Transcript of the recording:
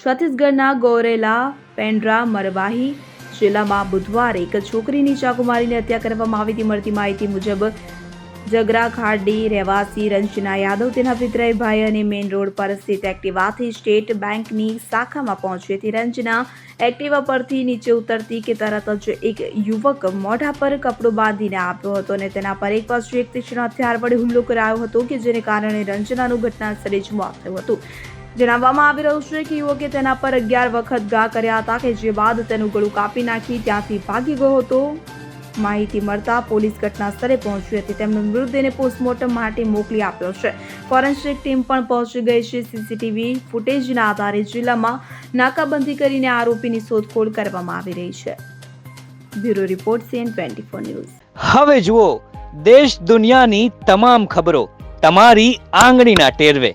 છત્તીસગઢના ગોરેલા પેન્ડ્રા મરવાહી જિલ્લામાં બુધવારે એક છોકરીની ચાકુ મારીને હત્યા કરવામાં આવી હતી. મળતી માહિતી મુજબ જગરા ખાડી રહેવાસી રંજના યાદવ, તેના પિતરાય ભાઈ અને મેઇન રોડ પર સ્થિત એક્ટિવાથી સ્ટેટ બેંકની શાખામાં પહોંચી હતી. રંજના એક્ટિવા પરથી નીચે ઉતરતી કે તરત જ એક યુવક મોઢા પર કપડું બાંધીને આવ્યો હતો અને તેના પર એક પછી એક તીક્ષ્ણ હથિયાર વડે હુમલો કરાયો હતો કે જેને કારણે રંજનાનું ઘટના સ્થળે જ મોત થયું હતું. જણાવવામાં આવી રહ્યું છે કે યુવકે તેના પર અગિયાર વખત ઘા કર્યા હતા કે જે બાદ તેનું ગળું કાપી નાખી ત્યાંથી ભાગી ગયો હતો. માહિતી મળતા પોલીસ ઘટના સ્થળે પહોંચી હતી. તેમનો મૃતદેહને પોસ્ટમોર્ટમ માટે મોકલી આપ્યો છે. ફોરેન્સિક ટીમ પણ પહોંચી ગઈ છે. સીસીટીવી ફૂટેજના આધારે જિલ્લામાં નાકાબંધી કરીને આરોપીની શોધખોળ કરવામાં આવી રહી છે. Bureau report, CN twenty four news. હવે જુઓ, દેશ દુનિયાની તમામ ખબરો તમારી આંગળીના ટેરવે.